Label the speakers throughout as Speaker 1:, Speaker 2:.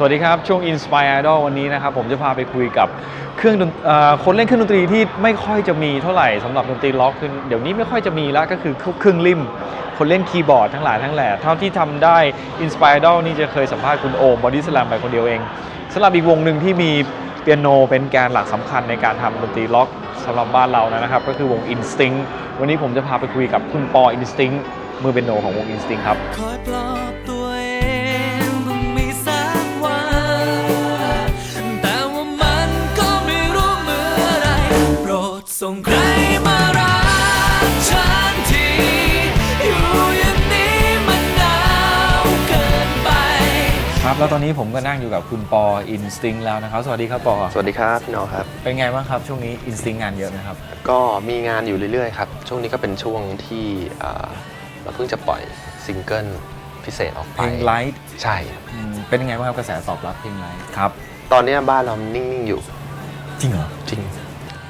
Speaker 1: สวัสดีครับ ช่วง Inspire Idol วันนี้นะครับ ผมจะพาไปคุยกับเครื่องอคนเล่นเครื่องดนตรีที่ไม่ค่อยจะมีเท่าไหร่สำหรับดนตรีล็อกคือเดี๋ยวนี้ไม่ค่อยจะมีแล้วก็คือเครื่องริม คนเล่นคีย์บอร์ดทั้งหลายทั้งแหล่เท่าที่ทำได้ Inspire Idol นี่จะเคยสัมภาษณ์คุณโอมบอดี้ส a m ไปคนเดียวเองสำหรับอีกวงหนึ่งที่มีเปียโนเป็นแกนหลักสำคัญในการทำดนตรีล็อกสำหรับบ้านเรานะครับ ก็คือวง Instinct วันนี้ผมจะพาไปคุยกับคุณปอ Instinct มือเปียโนของวง Instinct ครับ
Speaker 2: ครั
Speaker 1: บ แล้วตอนนี้ผมก็นั่งอยู่กับคุณปอ Instinct แล้วนะครับ สวัสดีครับปอ
Speaker 3: สวัสดีครับพี่น้องครับ
Speaker 1: เป็นไงบ้างครับช่วงนี้ Instinct งานเยอะนะครับ
Speaker 3: ก็มีงานอยู่เรื่อยๆครับ ช่วงนี้ก็เป็นช่วงที่อ่าเราเพิ่งจะปล่อยซิงเกิลพิเศษออก
Speaker 1: เพ
Speaker 3: ไป
Speaker 1: ลงไลท์
Speaker 3: ใช่
Speaker 1: เป็นยังไงบ้างครับกระแสตอบรับเพลงไลท์ครับ
Speaker 3: ตอนนี้บ้านเรานิ่งๆอยู่
Speaker 1: จริงเหรอ
Speaker 3: จริง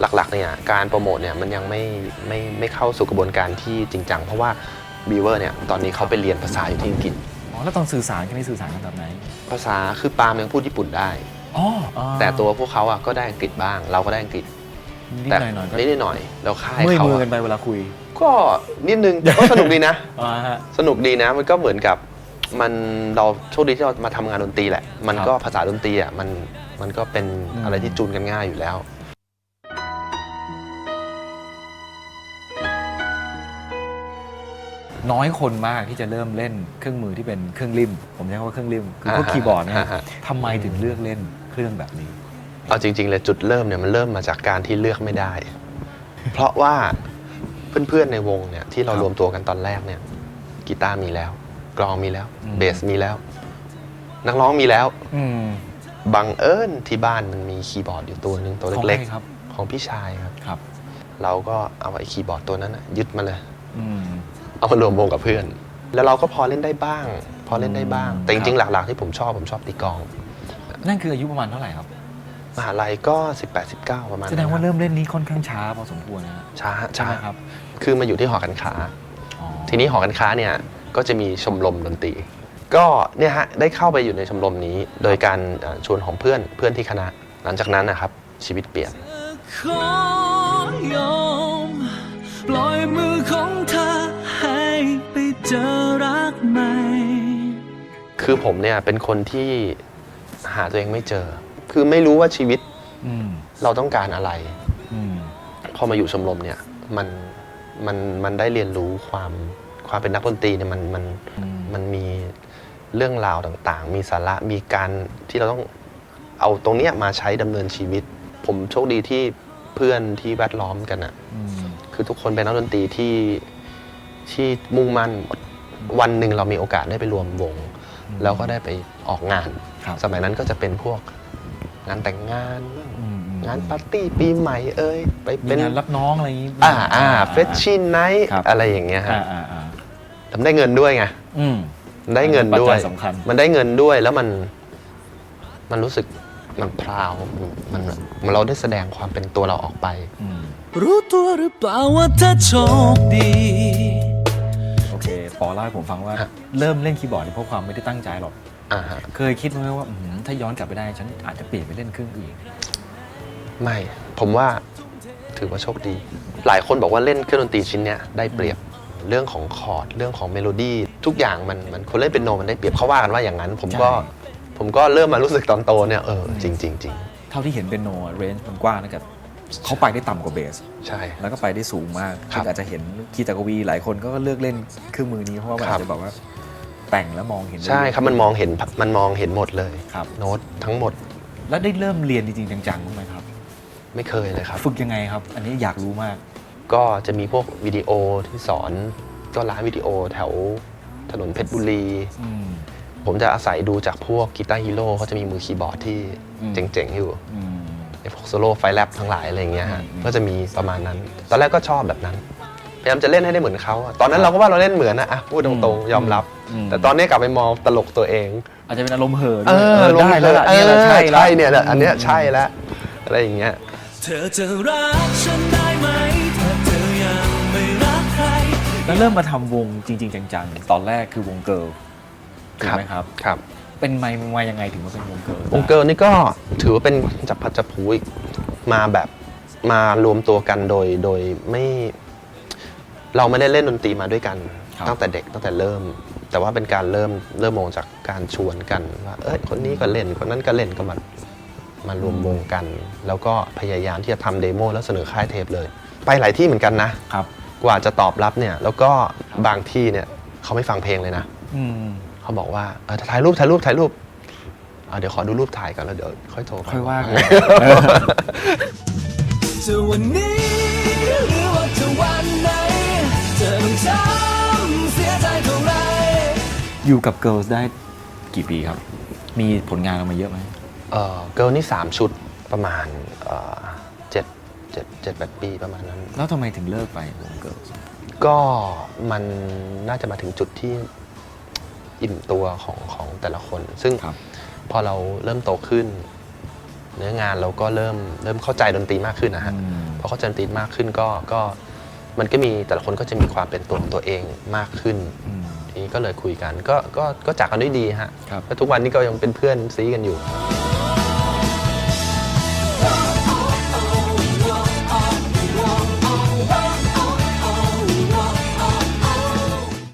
Speaker 3: หลักๆเนี่ยการโปรโมทเนี่ยมันยังไม่ไม่ไม่เข้าสู่กระบวนการที่จริงจังเพราะว่าบีเวอร์เนี่ยตอนนี้เขาไปเรียนภาษาอยู่ที่อังกฤษ
Speaker 1: อ๋อ แล้วตอนสื่อสารกันนี่สื่อสารกันแบบไหน
Speaker 3: ภาษาคือปาล์มยังพูดญี่ปุ่นได้
Speaker 1: อ๋อ
Speaker 3: แต่ตัวพวกเขาอะก็ได้อังกฤษบ้าง เราก็ได้อังกฤษ
Speaker 1: นิด
Speaker 3: แต่
Speaker 1: หน่อยหน่อยๆก็
Speaker 3: นิดๆหน่อยๆแล้วค่าย
Speaker 1: เมื่อย
Speaker 3: เขา
Speaker 1: มือ
Speaker 3: อะ
Speaker 1: กันไปเวลาคุย
Speaker 3: ก็นิดนึงก็สนุกดีนะ
Speaker 1: อ่าฮะ
Speaker 3: สนุกดีนะมันก็เหมือนกับมันเราโชคดีที่เรามาทำงานดนตรีแหละ มันก็
Speaker 1: ครับ
Speaker 3: ภาษาดนตรีอะมันมันก็เป็น
Speaker 1: อืม
Speaker 3: อะไรที่จูนกันง่ายอยู่แล้ว
Speaker 1: น้อยคนมากที่จะเริ่มเล่นเครื่องมือที่เป็นเครื่องริม ผมใช้คำว่าเครื่องริมคือพวก
Speaker 3: อ่าฮะ
Speaker 1: คีย์บอร์ดเนี่ย
Speaker 3: อ่าฮะ
Speaker 1: ทำไมถึงเลือกเล่นเครื่องแบบนี้
Speaker 3: เอาจริง ๆ เลยจุดเริ่มเนี่ยมันเริ่มมาจากการที่เลือกไม่ได้ เพราะว่าเพื่อนๆในวงเนี่ยที่เรา
Speaker 1: ครับ
Speaker 3: รวมตัวกันตอนแรกเนี่ยกีตาร์มีแล้ว กลองมีแล้ว
Speaker 1: อืม
Speaker 3: เบสมีแล้ว นักร้องมีแล้ว
Speaker 1: อืม
Speaker 3: บังเอิญที่บ้านมันมีคีย์บอร์ดอยู่ตัวหนึ่งตัว
Speaker 1: ของ
Speaker 3: เล็ก
Speaker 1: ใครครับ
Speaker 3: ๆของพี่ชายครับ
Speaker 1: ครับ
Speaker 3: เราก็เอาไอ้คีย์บอร์ดตัวนั้นน่ะยึดมาเลย
Speaker 1: อืม
Speaker 3: เอามารวมวงกับเพื่อน แล้วเราก็พอเล่นได้บ้าง พอเล่นได้บ้าง
Speaker 1: อืม
Speaker 3: แต่จ
Speaker 1: ครั
Speaker 3: ริง
Speaker 1: บ
Speaker 3: ๆหลักๆที่ผมชอบผมชอบตีกลอง
Speaker 1: นั่นคืออายุประมาณเท่าไหร่ครับ
Speaker 3: มหาลัยก็ 18 19 ประมาณ
Speaker 1: แสดงว่า
Speaker 3: นั้น
Speaker 1: เริ่มเล่นนี้ค่อนข้างช้าพอสมควรนะฮะ
Speaker 3: ช้า
Speaker 1: ใช่
Speaker 3: ช้า
Speaker 1: ไหมครับ
Speaker 3: คือมาอยู่ที่หอการค้า
Speaker 1: อ๋อ
Speaker 3: ทีนี้หอการค้าเนี่ยก็จะมีชมรมดนตรี ก็เนี่ยฮะได้เข้าไปอยู่ในชมรมนี้ โดยการเอ่อชวนของเพื่อนเพื่อนที่คณะ หลังจากนั้นนะครับชีวิตเปลี่ยน คือผมเนี่ยเป็นคนที่หาตัวเองไม่เจอ คือไม่รู้ว่าชีวิต
Speaker 1: อืม
Speaker 3: เราต้องการอะไร
Speaker 1: อืม
Speaker 3: พอมาอยู่ชมรมเนี่ยมันมันมันได้เรียนรู้ความความเป็นนักดนตรีเนี่ยมันมัน
Speaker 1: อืม
Speaker 3: มันมีเรื่องราวต่างๆ มีสาระมีการที่เราต้องเอาตรงเนี้ยมาใช้ดำเนินชีวิต ผมโชคดีที่เพื่อนที่แวดล้อมกันอะ
Speaker 1: อืม
Speaker 3: คือทุกคนเป็นนักดนตรีที่ที่มุ่งมั่นหมดวันหนึ่งเรามีโอกาสได้ไปรวมวง แล้วก็ได้ไปออกงาน
Speaker 1: ครับ
Speaker 3: สมัยนั้นก็จะเป็นพวกงานแต่งงาน
Speaker 1: อืมอืม
Speaker 3: งานปาร์ตี้ปีใหม่เอ้ยไป
Speaker 1: มี
Speaker 3: เป็น
Speaker 1: งานรับน้องอะไรอย่างนี้
Speaker 3: อ่าอ่าเฟชชินไนท์
Speaker 1: ครับ
Speaker 3: อะไรอย่างเงี้ยฮะ
Speaker 1: อ่าอ่าอ่า
Speaker 3: ทำได้เงินด้วยไง
Speaker 1: อืม
Speaker 3: มันได้เงินด้วย
Speaker 1: ปัจจัยสำคัญ
Speaker 3: มันได้เงินด้วยแล้วมันมันรู้สึกมันพราวมันมันเราได้แสดงความเป็นตัวเราออกไป
Speaker 1: อืม
Speaker 2: รู้ตัวหรือเปล่าว่าเธอโชคดี
Speaker 1: โอเค ปอเล่าให้ผมฟังว่า
Speaker 3: ฮะ
Speaker 1: เริ่มเล่นคีย์บอร์ดนี่เพราะความไม่ได้ตั้งใจหรอก
Speaker 3: อ่าฮะ
Speaker 1: เคยคิดไหมว่าอื้อหือถ้าย้อนกลับไปได้ฉันอาจจะเปลี่ยนไปเล่นเครื่องอื่น
Speaker 3: ไม่ ผมว่าถือว่าโชคดี หลายคนบอกว่าเล่นเครื่องดนตรีชิ้นเนี้ยได้เปรียบเรื่องของคอร์ดเรื่องของเมโลดี้ทุกอย่างมันมันคนเล่นเป็นโนมันได้เปรียบเขาว่ากันว่าอย่างนั้น ผมก็
Speaker 1: ใช่
Speaker 3: ผมก็เริ่มมารู้สึกตอนโตเนี่ยเออจริงจริงจริง
Speaker 1: เท่าที่เห็นเป็นโนเรนจ์มันกว้างนะครับ เขาไปได้ต่ำกว่าเบส
Speaker 3: ใช่
Speaker 1: แล้วก็ไปได้สูงมาก
Speaker 3: ครับ
Speaker 1: อาจจะเห็นคีตากวีหลายคนก็เลือกเล่นเครื่องมือนี้เพราะว่ามัน
Speaker 3: ครั
Speaker 1: อา
Speaker 3: บ
Speaker 1: จจะแบบว่าแต่งแล้วมองเห็นได้
Speaker 3: ใช่ครับมันมองเห็นมันมองเห็นหมดเลย
Speaker 1: ครับ
Speaker 3: โน้ตทั้งหมด
Speaker 1: แล้วได้เริ่มเรียนจริงๆจังๆบ้างไหมครับ
Speaker 3: ไม่เคยเลยครับ
Speaker 1: ฝึกยังไงครับ อันนี้อยากรู้มาก
Speaker 3: ก็จะมีพวกวิดีโอที่สอนก็ร้านวิดีโอแถวถนนเพชรบุรี
Speaker 1: อืม
Speaker 3: ผมจะอาศัยดูจากพวกกีตาร์ฮีโร่เขาจะมีมือคีย์บอร์ดที่
Speaker 1: อืม
Speaker 3: เจ๋งๆอยู่
Speaker 1: อืม
Speaker 3: ไอ้ พวกโซโล่ไฟแลบทั้งหลายอะไรอย่างเงี้ยฮะ
Speaker 1: อืม
Speaker 3: ก็จะมีประมาณนั้น ตอนแรกก็ชอบแบบนั้นพยายามจะเล่นให้ได้เหมือนเขาอะตอนนั้นเราก็ว่าเราเล่นเหมือนนะอะพูดตรงๆยอมรับ
Speaker 1: อืม
Speaker 3: แต่ตอนนี้กลับไปมองตลกตัวเอง
Speaker 1: อาจจะเป็นอารมณ์เห่อ
Speaker 3: เอ
Speaker 1: ด้วย
Speaker 3: อ
Speaker 1: เออได้แล้วล่ะ
Speaker 3: เอ
Speaker 1: เนี่ยแหละ
Speaker 3: อ
Speaker 1: ใช่แล้ว
Speaker 3: ใช่เนี่ยแหละอันเนี้ยใช่แล้วอะไรอย่างเงี้ย
Speaker 2: เธอจะรักฉันได้ไหมถ้าเธอยังไม่รักใคร
Speaker 1: แล้วเริ่มมาทำวงจริง ๆ จังๆตอนแรกคือวงเกิร์ลถูกไหมครับ
Speaker 3: ครับ
Speaker 1: เป็นมามายังไงถึงมาเป็นวงเกิร์ล
Speaker 3: วงเกิร์ลนี่ก็ถือว่าเป็นจับพัดจับผูอีกมาแบบมารวมตัวกันโดยโดยไม่เราไม่ได้เล่นดนตรีมาด้วยกัน ตั้งแต่เด็กตั้งแต่เริ่ม แต่ว่าเป็นการเริ่มเริ่มมองจากการชวนกันว่าเอ้ยคนนี้ก็เล่นคนนั้นก็เล่นก็มามารวมวงกัน แล้วก็พยายามที่จะทำเดโมแล้วเสนอค่ายเทปเลย ไปหลายที่เหมือนกันนะ
Speaker 1: ครับ
Speaker 3: กว่าจะตอบรับเนี่ย แล้วก็บางที่เนี่ยเขาไม่ฟังเพลงเลยนะ
Speaker 1: อืม
Speaker 3: เขาบอกว่าเออถ่ายรูปถ่ายรูปถ่ายรูปอะเดี๋ยวขอดูรูปถ่ายก่อนแล้วเดี๋ยวค่อยโทร
Speaker 1: ค่อยว่ากัน
Speaker 2: จะวันนี้หรือว่าจะวันไหนจะต้องช้ำเสียใจเท่าไร
Speaker 1: อยู่กับ Girls ได้กี่ปีครับ มีผลงานออกมาเยอะไหม
Speaker 3: เออเกิร์ลนี่ 3 ชุดประมาณเอ่อเจ็ดเจ็ดเจ็ดแปดปีประมาณนั้น
Speaker 1: แล้วทำไมถึงเลิกไปวง Girls
Speaker 3: ก็มันน่าจะมาถึงจุดที่ อิ่มตัวของของแต่ละคน ซึ่ง
Speaker 1: ครับ
Speaker 3: พอเราเริ่มโตขึ้น เนื้องานเราก็เริ่มเริ่มเข้าใจดนตรีมากขึ้นนะฮะ
Speaker 1: อืม
Speaker 3: พอเข้าใจดนตรีมากขึ้นก็ก็มันก็มีแต่ละคนก็จะมีความเป็นตัวของตัวเองมากขึ้น
Speaker 1: อืม
Speaker 3: ทีนี้ก็เลยคุยกันก็ก็ก็จากกันด้วยดีฮะ
Speaker 1: ครับ
Speaker 3: แล้วทุกวันนี้ก็ยังเป็นเพื่อนซีกันอยู่
Speaker 2: เ